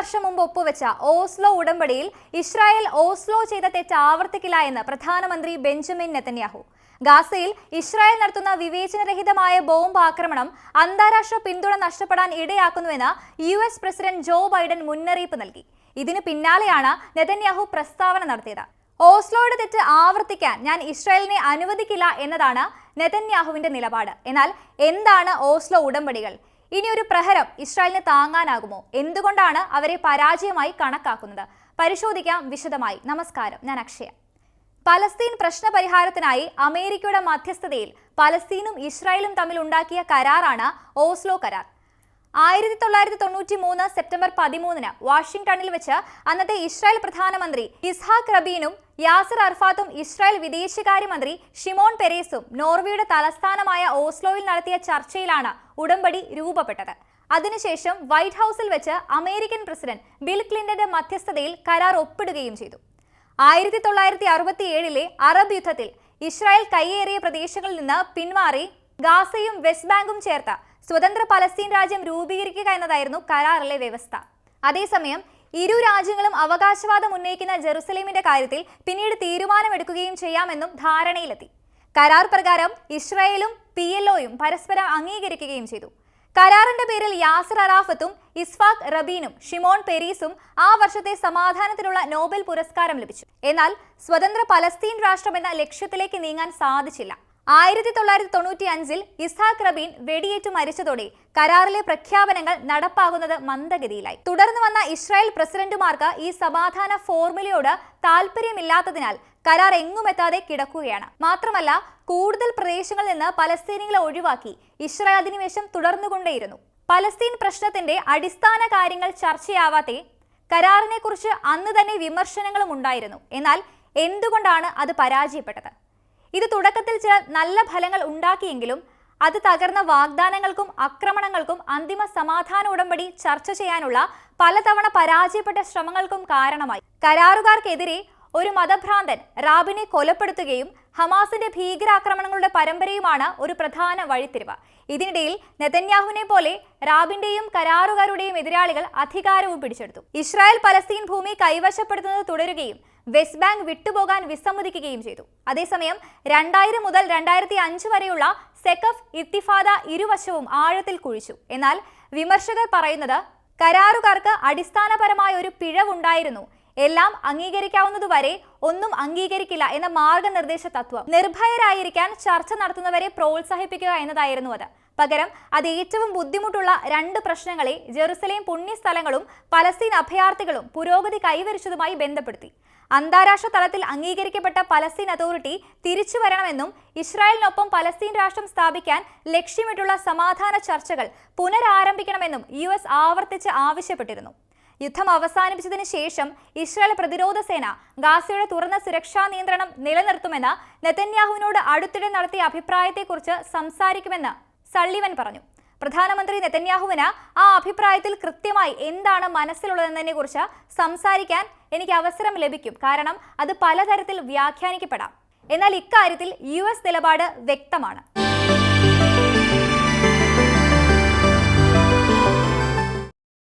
വർഷം മുമ്പ് ഒപ്പുവെച്ച ഓസ്ലോ ഉടമ്പടിയിൽ ഇസ്രായേൽ ഓസ്ലോ ചെയ്ത തെറ്റ് ആവർത്തിക്കില്ല എന്ന് പ്രധാനമന്ത്രി ബെഞ്ചമിൻ നെതന്യാഹു. ഗാസയിൽ ഇസ്രായേൽ നടത്തുന്ന വിവേചനരഹിതമായ ബോംബ് ആക്രമണം അന്താരാഷ്ട്ര പിന്തുണ നഷ്ടപ്പെടാൻ ഇടയാക്കുന്നുവെന്ന് U S president Joe Biden മുന്നറിയിപ്പ് നൽകി. ഇതിന് പിന്നാലെയാണ് നെതന്യാഹു പ്രസ്താവന നടത്തിയത്. ഓസ്ലോയുടെ തെറ്റ് ആവർത്തിക്കാൻ ഞാൻ ഇസ്രായേലിനെ അനുവദിക്കില്ല എന്നതാണ് നെതന്യാഹുവിന്റെ നിലപാട്. എന്നാൽ എന്താണ് ഓസ്ലോ ഉടമ്പടികൾ? ഇനി ഒരു പ്രഹരം ഇസ്രായേലിന് താങ്ങാനാകുമോ? എന്തുകൊണ്ടാണ് അവരെ പരാജയമായി കണക്കാക്കുന്നത്? പരിശോധിക്കാം വിശദമായി. നമസ്കാരം. ഞാൻ അക്ഷയ. പലസ്തീൻ പ്രശ്ന പരിഹാരത്തിനായി അമേരിക്കയുടെ മധ്യസ്ഥതയിൽ പലസ്തീനും ഇസ്രായേലും തമ്മിൽ ഉണ്ടാക്കിയ കരാറാണ് ഓസ്ലോ കരാർ. ആയിരത്തി തൊള്ളായിരത്തി തൊണ്ണൂറ്റി മൂന്ന് സെപ്റ്റംബർ പതിമൂന്നിന് വാഷിംഗ്ടണിൽ വെച്ച് അന്നത്തെ ഇസ്രായേൽ പ്രധാനമന്ത്രി ഇസ്ഹാഖ് റബീനും യാസർ അർഫാത്തും ഇസ്രായേൽ വിദേശകാര്യമന്ത്രി ഷിമോൺ പെരേസും നോർവേയുടെ തലസ്ഥാനമായ ഓസ്ലോയിൽ നടത്തിയ ചർച്ചയിലാണ് ഉടമ്പടി രൂപപ്പെട്ടത്. അതിനുശേഷം വൈറ്റ് ഹൗസിൽ വെച്ച് അമേരിക്കൻ പ്രസിഡന്റ് ബിൽ ക്ലിന്റന്റെ മധ്യസ്ഥതയിൽ കരാർ ഒപ്പിടുകയും ചെയ്തു. ആയിരത്തി തൊള്ളായിരത്തി അറുപത്തി ഏഴിലെ അറബ് യുദ്ധത്തിൽ ഇസ്രായേൽ കൈയേറിയ പ്രദേശങ്ങളിൽ നിന്ന് പിന്മാറി ഗാസയും വെസ്റ്റ് ബാങ്കും ചേർത്ത സ്വതന്ത്ര പലസ്തീൻ രാജ്യം രൂപീകരിക്കുക എന്നതായിരുന്നു കരാറിലെ വ്യവസ്ഥ. അതേസമയം ഇരു രാജ്യങ്ങളും അവകാശവാദം ഉന്നയിക്കുന്ന ജെറുസലേമിന്റെ കാര്യത്തിൽ പിന്നീട് തീരുമാനമെടുക്കുകയും ചെയ്യാമെന്നും ധാരണയിലെത്തി. കരാർ പ്രകാരം ഇസ്രായേലും പി എൽഒയും പരസ്പരം അംഗീകരിക്കുകയും ചെയ്തു. കരാറിന്റെ പേരിൽ യാസർ അറാഫത്തും ഇസ്ഫാഖ് റബീനും ഷിമോൺ പെരീസും ആ വർഷത്തെ സമാധാനത്തിനുള്ള നോബൽ പുരസ്കാരം ലഭിച്ചു. എന്നാൽ സ്വതന്ത്ര പലസ്തീൻ രാഷ്ട്രം എന്ന ലക്ഷ്യത്തിലേക്ക് നീങ്ങാൻ സാധിച്ചില്ല. ആയിരത്തി തൊള്ളായിരത്തി തൊണ്ണൂറ്റി അഞ്ചിൽ ഇസ്ഹാഖ് റബീൻ വെടിയേറ്റു മരിച്ചതോടെ കരാറിലെ പ്രഖ്യാപനങ്ങൾ നടപ്പാകുന്നത് മന്ദഗതിയിലായി. തുടർന്ന് വന്ന ഇസ്രായേൽ പ്രസിഡന്റുമാർക്ക് ഈ സമാധാന ഫോർമുലയോട് താല്പര്യമില്ലാത്തതിനാൽ കരാർ എങ്ങുമെത്താതെ കിടക്കുകയാണ്. മാത്രമല്ല കൂടുതൽ പ്രദേശങ്ങളിൽ നിന്ന് പലസ്തീനികളെ ഒഴിവാക്കി ഇസ്രായേൽ അധിനിവേശം തുടർന്നുകൊണ്ടേയിരുന്നു. പലസ്തീൻ പ്രശ്നത്തിന്റെ അടിസ്ഥാന കാര്യങ്ങൾ ചർച്ചയാവാതെ കരാറിനെക്കുറിച്ച് അന്ന് തന്നെ വിമർശനങ്ങളും ഉണ്ടായിരുന്നു. എന്നാൽ എന്തുകൊണ്ടാണ് അത് പരാജയപ്പെട്ടത്? ഇത് തുടക്കത്തിൽ ചില നല്ല ഫലങ്ങൾ ഉണ്ടാക്കിയെങ്കിലും അത് തകർന്ന വാഗ്ദാനങ്ങൾക്കും ആക്രമണങ്ങൾക്കും അന്തിമ സമാധാന ഉടമ്പടി ചർച്ച ചെയ്യാനുള്ള പലതവണ പരാജയപ്പെട്ട ശ്രമങ്ങൾക്കും കാരണമായി. കരാറുകാർക്കെതിരെ ഒരു മതഭ്രാന്തൻ റാബിനെ കൊലപ്പെടുത്തുകയും ഹമാസിന്റെ ഭീകരാക്രമണങ്ങളുടെ പരമ്പരയുമാണ് ഒരു പ്രധാന വഴിത്തിരിവ്. ഇതിനിടയിൽ നെതന്യാഹുവിനെ പോലെ റാബിന്റെയും കരാറുകാരുടെയും എതിരാളികൾ അധികാരവും പിടിച്ചെടുത്തു. ഇസ്രായേൽ പലസ്തീൻ ഭൂമി കൈവശപ്പെടുത്തുന്നത് തുടരുകയും വെസ്റ്റ് ബാങ്ക് വിട്ടുപോകാൻ വിസമ്മതിക്കുകയും ചെയ്തു. അതേസമയം രണ്ടായിരം മുതൽ രണ്ടായിരത്തി അഞ്ച് വരെയുള്ള സെക്കഫ് ഇത്തിഫാദ ഇരുവശവും ആഴത്തിൽ കുഴിച്ചു. എന്നാൽ വിമർശകർ പറയുന്നത് കരാറുകാർക്ക് അടിസ്ഥാനപരമായ ഒരു പിഴവുണ്ടായിരുന്നു. എല്ലാം അംഗീകരിക്കാവുന്നതുവരെ ഒന്നും അംഗീകരിക്കില്ല എന്ന മാർഗനിർദ്ദേശ തത്വം. നിർഭയരായിരിക്കാൻ ചർച്ച നടത്തുന്നവരെ പ്രോത്സാഹിപ്പിക്കുക എന്നതായിരുന്നു അത്. പകരം അത് ഏറ്റവും ബുദ്ധിമുട്ടുള്ള രണ്ട് പ്രശ്നങ്ങളെ ജെറുസലേം പുണ്യസ്ഥലങ്ങളും പലസ്തീൻ അഭയാർത്ഥികളും പുരോഗതി കൈവരിച്ചതുമായി ബന്ധപ്പെടുത്തി. അന്താരാഷ്ട്ര തലത്തിൽ അംഗീകരിക്കപ്പെട്ട പലസ്തീൻ അതോറിറ്റി തിരിച്ചു വരണമെന്നും ഇസ്രായേലിനൊപ്പം പലസ്തീൻ രാഷ്ട്രം സ്ഥാപിക്കാൻ ലക്ഷ്യമിട്ടുള്ള സമാധാന ചർച്ചകൾ പുനരാരംഭിക്കണമെന്നും യു എസ് ആവർത്തിച്ച് ആവശ്യപ്പെട്ടിരുന്നു. യുദ്ധം അവസാനിപ്പിച്ചതിന് ശേഷം ഇസ്രായേൽ പ്രതിരോധ സേന ഗാസയുടെ തുറന്ന സുരക്ഷാ നിയന്ത്രണം നിലനിർത്തുമെന്ന് നെതന്യാഹുവിനോട് അടുത്തിടെ നടത്തിയ അഭിപ്രായത്തെക്കുറിച്ച് സംസാരിക്കുമെന്ന് സള്ളിവൻ പറഞ്ഞു. പ്രധാനമന്ത്രി നെതന്യാഹുവിന് ആ അഭിപ്രായത്തിൽ കൃത്യമായി എന്താണ് മനസ്സിലുള്ളതെന്നതിനെ കുറിച്ച് സംസാരിക്കാൻ എനിക്ക് അവസരം ലഭിക്കും. കാരണം അത് പലതരത്തിൽ വ്യാഖ്യാനിക്കപ്പെടാം. എന്നാൽ ഇക്കാര്യത്തിൽ യു നിലപാട് വ്യക്തമാണ്.